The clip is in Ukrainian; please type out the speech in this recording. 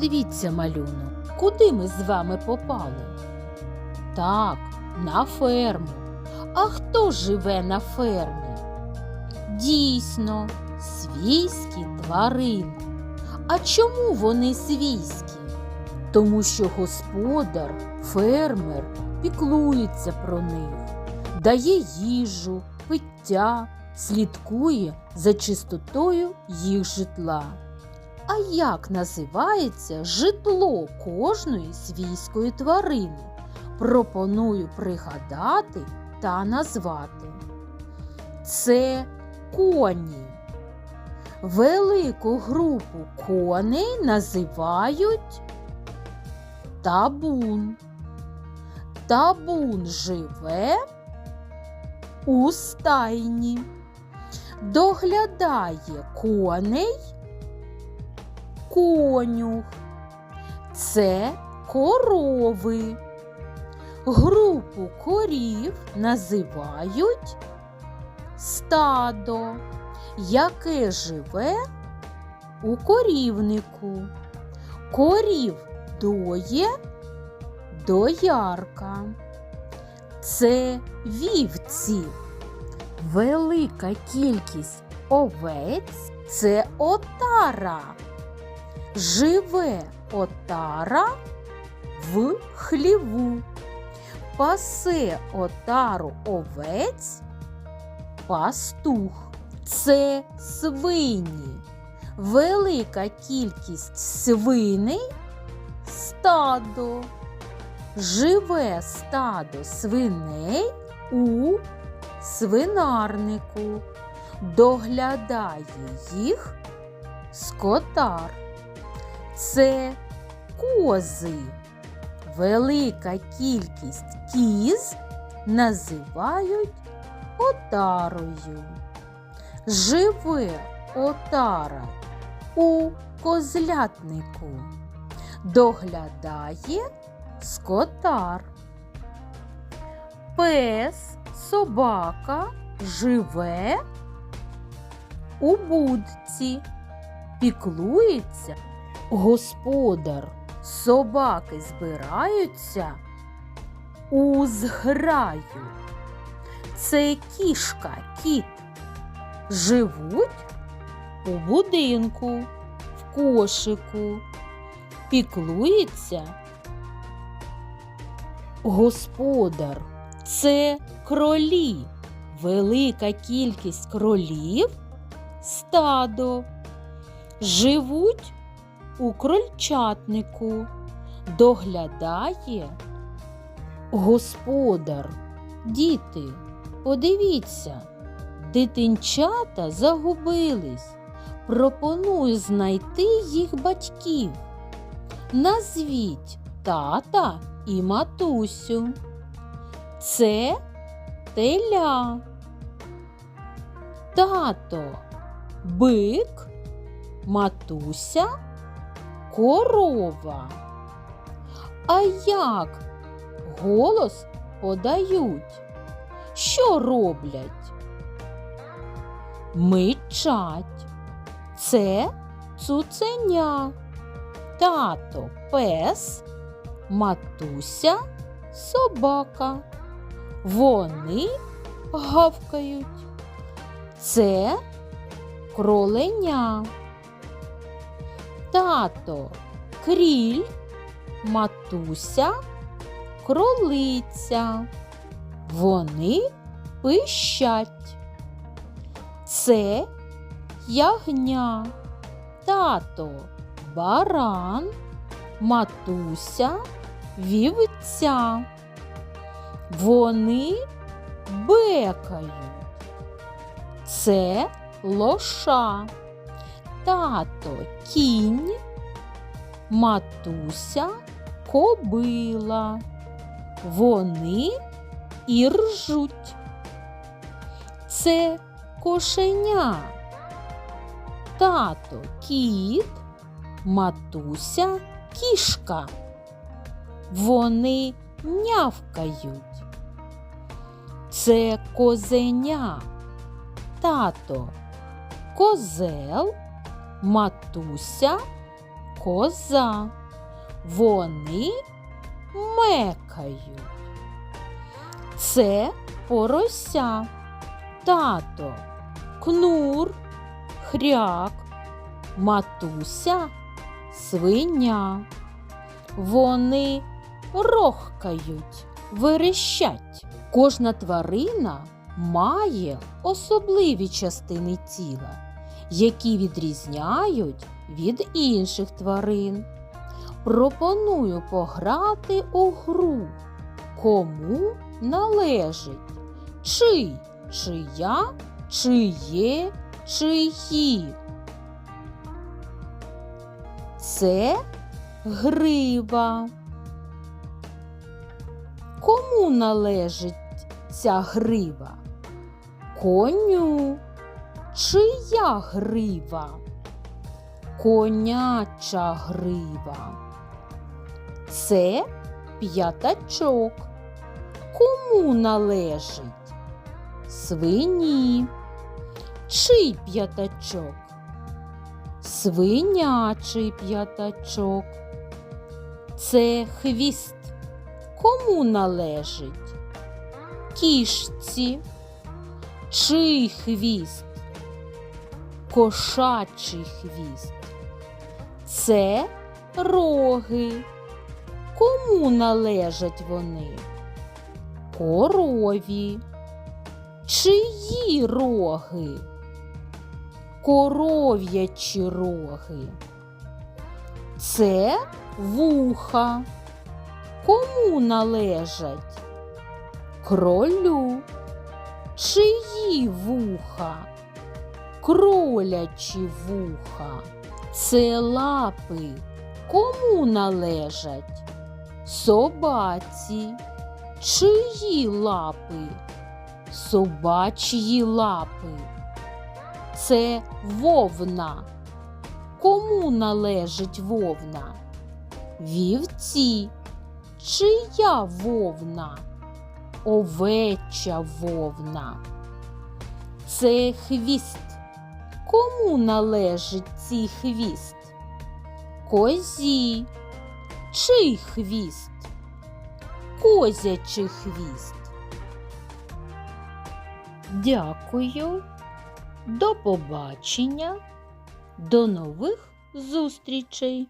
Дивіться, малюнок, куди ми з вами попали? Так, на ферму. А хто живе на фермі? Дійсно, свійські тварини. А чому вони свійські? Тому що господар, фермер піклується про них, дає їжу, пиття, слідкує за чистотою їх житла. А як називається житло кожної свійської тварини? Пропоную пригадати та назвати. Це коні. Велику групу коней називають табун. Табун живе у стайні, доглядає коней конюх. Це корови. Групу корів називають стадо, яке живе у корівнику. Корів доє доярка. Це вівці. Велика кількість овець це отара. Живе отара в хліву. Пасе отару овець пастух. Це свині. Велика кількість свиней стадо. Живе стадо свиней у свинарнику. Доглядає їх скотар. Це кози. Велика кількість кіз називають отарою. Живе отара у козлятнику. Доглядає скотар. Пес, собака живе у будці, піклується. Господар, собаки збираються у зграю. Це кішка, кіт. Живуть у будинку, в кошику, піклується. Господар це кролі, велика кількість кролів, стадо. Живуть у крольчатнику, доглядає господар. Діти, подивіться, дитинчата загубились. Пропоную знайти їх батьків. Назвіть тата і матусю. Це теля. Тато, бик, матуся, корова. А як голос подають? Що роблять? Мичать. Це цуценя. Тато пес, матуся, собака. Вони гавкають. Це кроленя. Тато кріль, матуся, кролиця. Вони пищать. Це ягня, тато баран, матуся, вівця. Вони бекають. Це лоша, тато кінь, матуся кобила. Вони і ржуть. Це кошеня. Тато кіт, матуся кішка. Вони нявкають. Це козеня. Тато козел, матуся коза. Вони мекають. Це порося, тато, кнур, хряк, матуся, свиня. Вони рохкають, верещать. Кожна тварина має особливі частини тіла, які відрізняють від інших тварин. Пропоную пограти у гру. Кому належить? Чий, чия, чиє, чиї. Це грива. Кому належить ця грива? Коню. Чия грива? Коняча грива. Це п'ятачок. Кому належить? Свині. Чий п'ятачок? Свинячий п'ятачок. Це хвіст. Кому належить? Кішці. Чий хвіст? Кошачий хвіст. Це роги. Кому належать вони? Корові. Чиї роги? Коров'ячі роги. Це вуха. Кому належать? Кролю. Чиї вуха? Кролячі вуха. Це лапи. Кому належать? Собаці. Чиї лапи? Собачі лапи. Це вовна. Кому належить вовна? Вівці. Чия вовна? Овеча вовна. Це хвіст. Кому належить цей хвіст? Козі. Чий хвіст? Козячий хвіст. Дякую. До побачення. До нових зустрічей!